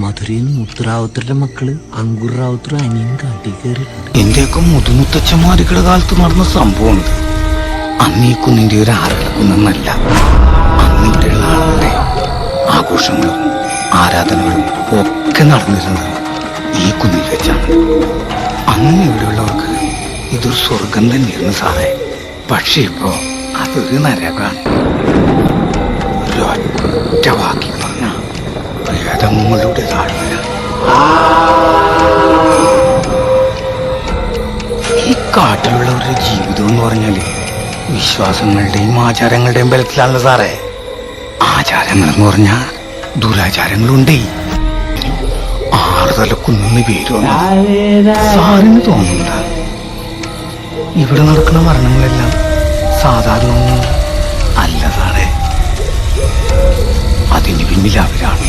മധുരയിൽ മുത്തുറാവുത്തരുടെ മക്കൾ അങ്കുർ റാവുത്തർ അനിയും കാട്ടി കയറിയിട്ടുണ്ട്. എന്റെയൊക്കെ മുതുമുത്തച്ഛന്മാരുടെ കാലത്ത് നടന്ന സംഭവമാണ് അന്ന് കുന്നിന്റെ ഒരു അന്ന് ഇവിടെയുള്ള ആളുകളുടെ ആഘോഷങ്ങളും ആരാധനകളും ഒക്കെ നടന്നിരുന്നത് ഈ കുന്നിൽ വെച്ചാണ്. അന്ന് ഇവിടെയുള്ളവർക്ക് ഇതൊരു സ്വർഗം തന്നെയായിരുന്നു സാറേ. പക്ഷേ ഇപ്പോ അതൊരു നരകാണ്. പ്രേതങ്ങളുടെ താഴ്വര ഈ കാട്ടിലുള്ളവരുടെ ജീവിതം എന്ന് പറഞ്ഞാൽ വിശ്വാസങ്ങളുടെയും ആചാരങ്ങളുടെയും ബലത്തിലാണല്ലോ സാറേ. ആചാരങ്ങൾ എന്ന് പറഞ്ഞാൽ ദുരാചാരങ്ങളുണ്ടേ. ആറുതല കുന്നിന്ന് പേര് സാറിന് തോന്നുന്നില്ല ഇവിടെ നടക്കുന്ന മരണങ്ങളെല്ലാം സാധാരണ അല്ല സാറേ. അതിന് പിന്നിൽ അവരാണ്.